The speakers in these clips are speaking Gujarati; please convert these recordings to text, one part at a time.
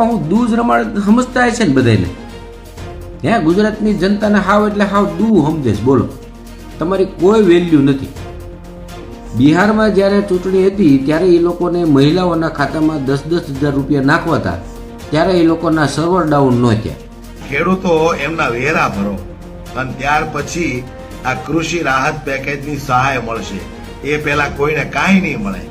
લોકો હું દૂધ રમાડ સમજતા હશે ને બધાને હે, ગુજરાતની જનતાને હાવ એટલે હાવ દૂ સમજે બોલો. તમારી કોઈ વેલ્યુ નથી. બિહારમાં જ્યારે ચૂંટણી હતી, ત્યારે એ લોકોને મહિલાઓના ખાતામાં દસ દસ હજાર રૂપિયા નાખવા હતા ત્યારે એ લોકોના સર્વર ડાઉન ન થયા ખેડૂતો એમના વેરા ભરો, અને ત્યાર પછી આ કૃષિ રાહત પેકેજની સહાય મળશે. એ પહેલા કોઈને કાંઈ નહીં મળે.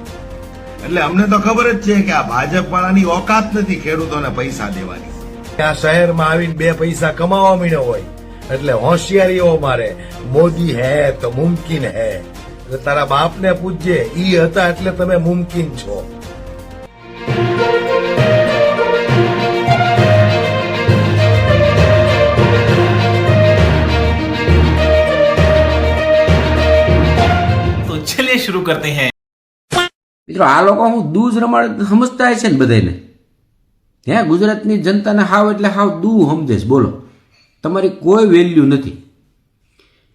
એટલે અમને તો ખબર જ છે કે આ ભાજપ વાળાની ઓકાત નથી ખેડૂતોને પૈસા દેવાની આ શહેરમાં આવીને બે પૈસા કમાવા મીણ્યો હોય એટલે હોશિયારીઓ મારે મોદી હે તો મુમકિન હે એટલે તારા બાપને પૂછજે ઈ હતા એટલે તમે મુમકિન છો तो चलिए शुरू करते हैं મિત્રો, આ લોકો હું દૂધ રમાડ સમજતા છે ને બધાને હે, ગુજરાતની જનતાને હાવ એટલે હાવ દૂ સમજે બોલો. તમારી કોઈ વેલ્યુ નથી.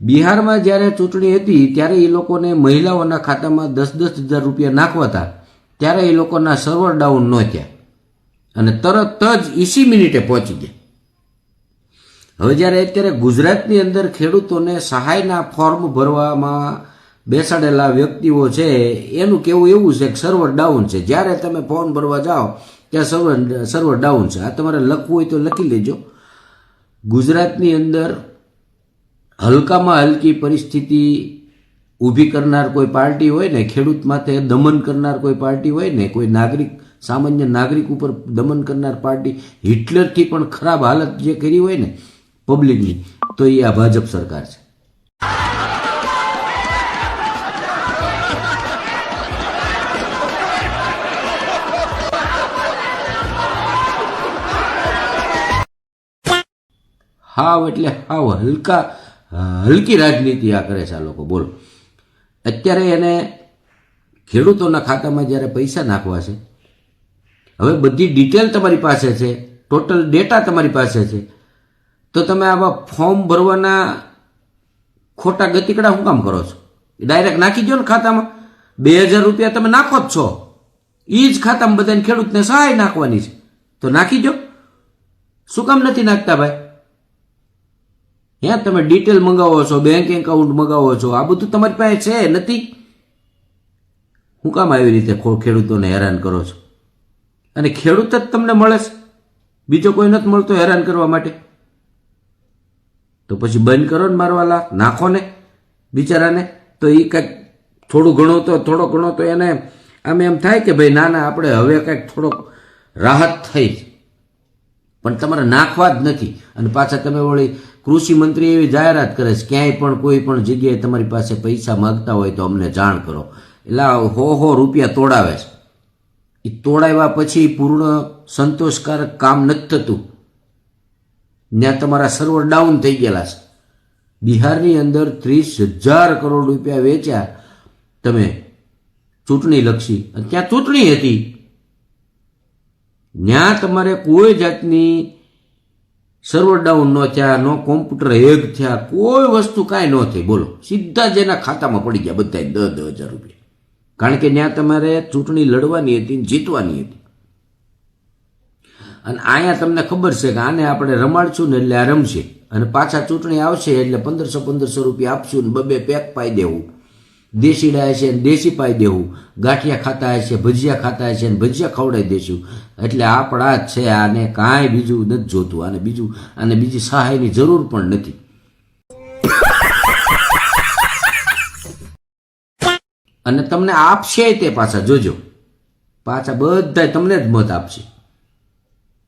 બિહારમાં જ્યારે ચૂંટણી હતી, ત્યારે એ લોકોને મહિલાઓના ખાતામાં દસ દસ હજાર રૂપિયા નાખવા હતા ત્યારે એ લોકોના સર્વર ડાઉન નહોત્યા અને તરત જ ઈસી મિનિટે પહોંચી ગયા. હવે જ્યારે અત્યારે ગુજરાતની અંદર ખેડૂતોને સહાયના ફોર્મ ભરવામાં બેસાડેલા વ્યક્તિઓ છે, એનું કેવું એવું છે કે સર્વર ડાઉન છે. જ્યારે તમે ફોર્મ ભરવા જાઓ, ત્યાં સર્વર સર્વર ડાઉન છે. આ તમારે લખવું હોય તો લખી લેજો. ગુજરાતની અંદર હલકામાં હલકી પરિસ્થિતિ ઊભી કરનાર કોઈ પાર્ટી હોય ને, ખેડૂત માથે દમન કરનાર કોઈ પાર્ટી હોય ને, કોઈ નાગરિક, સામાન્ય નાગરિક ઉપર દમન કરનાર પાર્ટી હિટલરથી પણ ખરાબ હાલત જે કરી હોય ને પબ્લિકની તો એ આ ભાજપ સરકાર છે. હાવ એટલે હાવ હલકા હલકી રાજનીતિ આ કરે છે આ લોકો. બોલો. અત્યારે એને ખેડૂતોના ખાતામાં જ્યારે પૈસા નાખવા છે, હવે બધી ડિટેલ તમારી પાસે છે ટોટલ ડેટા તમારી પાસે છે, તો તમે આવા ફોર્મ ભરવાના ખોટા ગતિકડા શું કામ કરો છો? ડાયરેક્ટ નાખી દો ને ખાતામાં. બે હજાર રૂપિયા તમે નાખો જ છો. એ જ ખાતામાં બધાને ખેડૂતને સહાય નાખવાની છે. તો નાખી દો શું કામ નથી નાખતા ભાઈ? હે, તમે ડિટેલ મંગાવો છો બેંક એકાઉન્ટ મંગાવો છો, આ બધું તમારી પાસે છે નથી? હું કામ આવી રીતે ખેડૂતોને હેરાન કરો છો? અને ખેડૂત જ તમને મળે છે? બીજો કોઈ નથી મળતો હેરાન કરવા માટે? તો પછી બંધ કરો ને મારવાલા નાખો ને બિચારાને. તો એ કંઈક થોડું ઘણું તો થોડો ઘણો તો એને આમ એમ થાય કે ભાઈ ના ના, આપણે હવે કંઈક થોડોક રાહત થઈ. પણ તમારે નાખવા જ નથી. અને પાછા તમે વળી કૃષિ મંત્રી એવી જાહેરાત કરે છે, ક્યાંય પણ કોઈ પણ જગ્યાએ તમારી પાસે પૈસા માગતા હોય તો અમને જાણ કરો. એટલે હો હો રૂપિયા તોડાવે છે. એ તોડાવ્યા પછી પૂર્ણ સંતોષકારક કામ નથી થતું. ત્યાં તમારા સર્વર ડાઉન થઈ ગયેલા છે. બિહારની અંદર ત્રીસ હજાર કરોડ રૂપિયા વેચ્યા. તમે ચૂંટણી લક્ષી અને ત્યાં ચૂંટણી હતી. ત્યાં તમારે કોઈ જાતની સર્વર ડાઉન ન થયા, નો કોમ્પ્યુટર હેક થયા, કોઈ વસ્તુ કાંઈ ન થઈ. બોલો, સીધા જ એના ખાતામાં પડી ગયા બધા દસ દસ હજાર રૂપિયા. કારણ કે ત્યાં તમારે ચૂંટણી લડવાની હતી જીતવાની હતી. અને અહીંયા તમને ખબર છે કે આને આપણે રમાડશું ને એટલે આ રમશે. અને પાછા ચૂંટણી આવશે એટલે પંદરસો પંદરસો રૂપિયા આપશું ને બબે પેક પાઈ દેવું. દેશીડા ડાય ને દેશી પાઈ દેવું. ગાંઠિયા ખાતા હોય છે, ભજીયા ખાતા હશે ને ભજીયા ખવડાવી દેશું. એટલે આપણા જ છે આને કાંઈ બીજું નથી જોતું. આને બીજું, આને બીજી સહાયની જરૂર પણ નથી. અને તમને આપશે તે પાછા, જોજો. પાછા બધા તમને જ મત આપશે.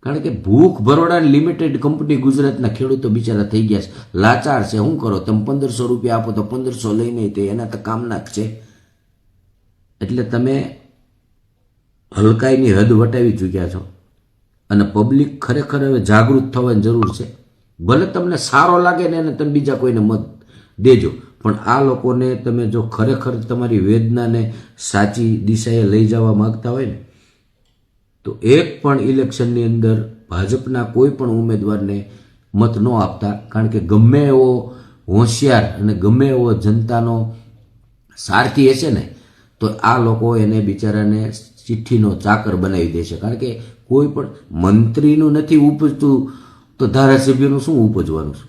કારણ કે ભૂખ ભરોડા લિમિટેડ કંપની ગુજરાતના ખેડૂતો બિચારા થઈ ગયા છે. લાચાર છે. શું કરો? તમે પંદરસો રૂપિયા આપો તો પંદરસો લઈને તે એના તો કામના જ છે. એટલે તમે હલકાઈની હદ વટાવી ચૂક્યા છો. અને પબ્લિક ખરેખર હવે જાગૃત થવાની જરૂર છે. ભલે તમને સારો લાગે ને એને તમે બીજા કોઈને મત દેજો. પણ આ લોકોને તમે જો ખરેખર તમારી વેદનાને સાચી દિશાએ લઈ જવા માગતા હોય ને તો એક પણ ઇલેક્શનની અંદર ભાજપના કોઈ પણ ઉમેદવારને મત ન આપતા, કારણ કે ગમે એવો હોશિયાર અને ગમે એવો જનતાનો સારથી હશે ને, તો આ લોકો એને બિચારાને ચિઠ્ઠીનો ચાકર બનાવી દેશે. કારણ કે કોઈ પણ મંત્રીનું નથી ઉપજતું, તો ધારાસભ્યનું શું ઉપજવાનું છે?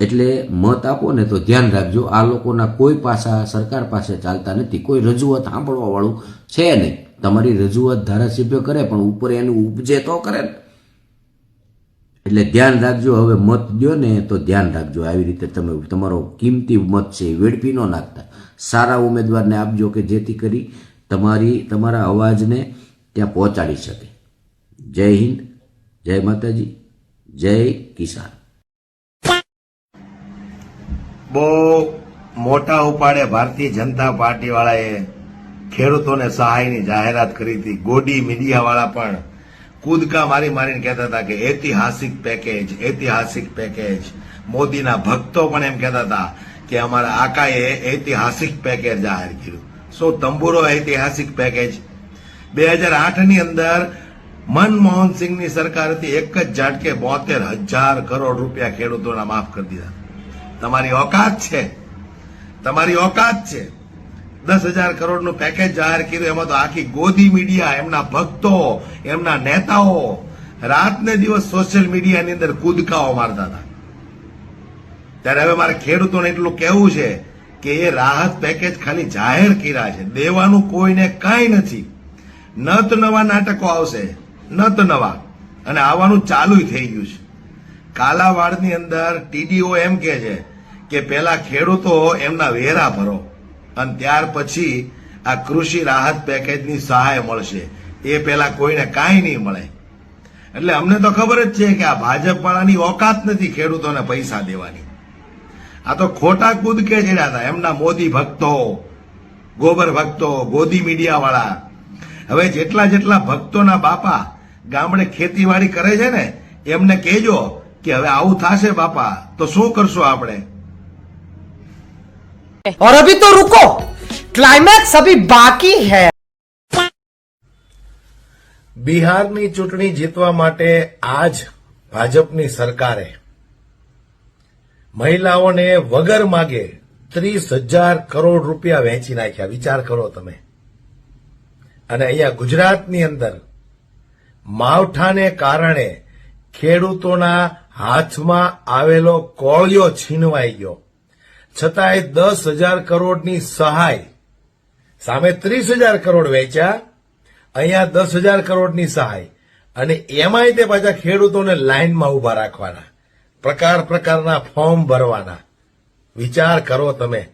એટલે મત આપો ને તો ધ્યાન રાખજો, આ લોકોના કોઈ પાસા સરકાર પાસે ચાલતા નથી, કોઈ રજૂઆત સાંભળવા વાળું છે નહીં. તમારી રજૂઆત ધારાસભ્ય કરે, પણ ઉપર એનું ઉપજે તો કરે એટલે ધ્યાન રાખજો, હવે મત દો ને તો ધ્યાન રાખજો. આવી રીતે તમે, તમારો કિંમતી મત છે વેડફી ન નાખતા. સારા ઉમેદવારને આપજો કે જેથી કરી તમારી, તમારા અવાજને ત્યાં પહોંચાડી શકે. જય હિન્દ, જય માતાજી, જય કિસાન. બહુ મોટા ઉપાડે ભારતીય જનતા પાર્ટી વાળાએ ખેડૂતોને સહાયની જાહેરાત કરી હતી. ગોડી મીડિયાવાળા પણ કૂદકા મારી મારીને કહેતા હતા કે ઐતિહાસિક પેકેજ ઐતિહાસિક પેકેજ મોદીના ભક્તો પણ એમ કહેતા હતા કે અમારા આકાએ ઐતિહાસિક પેકેજ જાહેર કર્યું. શું તંબુરો ઐતિહાસિક પેકેજ બે હજાર આઠની અંદર મનમોહન સિંહની સરકાર હતી. એક જ ઝાટકે બોતેર હજાર કરોડ રૂપિયા ખેડૂતોના માફ કરી દીધા. તમારી ઓકાત છે. તમારી ઓકાત છે. દસ હજાર કરોડનું પેકેજ જાહેર કર્યું. એમાં તો આખી ગોદી મીડિયા એમના ભક્તો, એમના નેતાઓ રાત ને દિવસ સોશિયલ મીડિયાની અંદર કૂદકાઓ મારતા હતા. ત્યારે હવે મારે ખેડૂતોને એટલું કહેવું છે કે એ રાહત પેકેજ ખાલી જાહેર કર્યા છે. દેવાનું કોઈને કાંઈ નથી. નત નવા નાટકો આવશે. નત નવા. અને આવવાનું ચાલુ થઈ ગયું છે. કાલાવાડની અંદર ટીડીઓ એમ કે છે કે પેલા ખેડૂતો એમના વેરા ભરો. અને ત્યાર પછી આ કૃષિ રાહત પેકેજની સહાય મળશે. એ પહેલા કોઈને કાંઈ નહીં મળે. એટલે અમને તો ખબર જ છે કે આ ભાજપ વાળાની ઓકાત નથી ખેડૂતોને પૈસા દેવાની. આ તો ખોટા કૂદ કે ચડ્યા હતા. એમના મોદી ભક્તો, ગોબર ભક્તો, ગોદી મીડિયા વાળા હવે જેટલા જેટલા ભક્તોના બાપા ગામડે ખેતીવાડી કરે છે ને, એમને કહેજો કે હવે આવું થશે બાપા. તો શું કરશું આપણે? और अभी तो रुको क्लाइमैक्स अभी बाकी है બિહારની ચૂંટણી જીતવા માટે આજ ભાજપની સરકારે મહિલાઓને વગર માગે ત્રીસ હજાર કરોડ રૂપિયા વહેંચી નાખ્યા વિચાર કરો તમે અને અહીંયા ગુજરાતની અંદર માવઠાને કારણે ખેડૂતોના હાથમાં આવેલો કોળિયો છીનવાઈ ગયો છતાંય દસ હજાર કરોડની સહાય. સામે ત્રીસ હજાર કરોડ વેચ્યા, અહીંયા દસ હજાર કરોડની સહાય. અને એમાંય તે પાછા ખેડૂતોને લાઇનમાં ઊભા રાખવાના. પ્રકાર પ્રકારના ફોર્મ ભરવાના. વિચાર કરો તમે.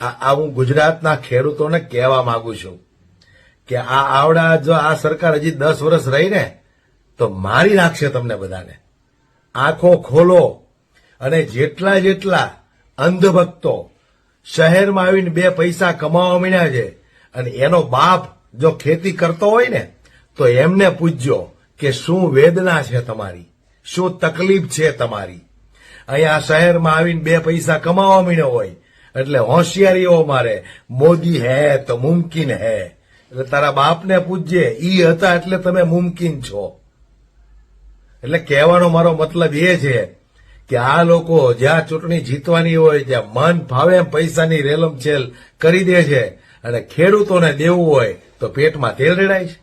આ હું ગુજરાતના ખેડૂતોને કહેવા માંગુ છું કે આ આવડા, જો આ સરકાર હજી દસ વર્ષ રહી ને, તો મારી નાખશે તમને બધાને. આંખો ખોલો. અને જેટલા જેટલા અંધભક્તો શહેરમાં આવીને બે પૈસા કમાવા માંડ્યા છે અને એનો બાપ જો ખેતી કરતો હોય ને, તો એમને પૂછજો કે શું વેદના છે તમારી? શું તકલીફ છે તમારી? અહીંયા શહેરમાં આવીને બે પૈસા કમાવા માંડ્યો હોય, એટલે હોશિયારીઓ મારે, મોદી હે તો મુમકિન હે. એટલે તારા બાપને પૂછજે, ઈ હતા એટલે તમે મુમકિન છો. એટલે કહેવાનો મારો મતલબ એ છે કે આ લોકો જ્યાં ચૂંટણી જીતવાની હોય જ્યાં મન ભાવે એમ પૈસાની રેલમછેલ કરી દે છે અને ખેડૂતોને દેવું હોય તો પેટમાં તેલ રેડાય છે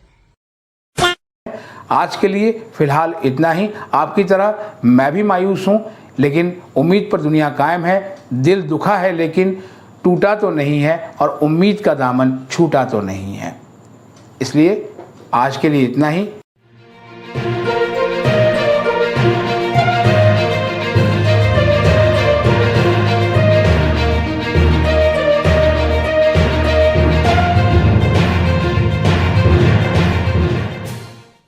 आज के लिए फिलहाल इतना ही आपकी तरह मैं भी मायूस हूँ लेकिन उम्मीद पर दुनिया कायम है दिल दुखा है लेकिन टूटा तो नहीं है और उम्मीद का दामन छूटा तो नहीं है इसलिए आज के लिए इतना ही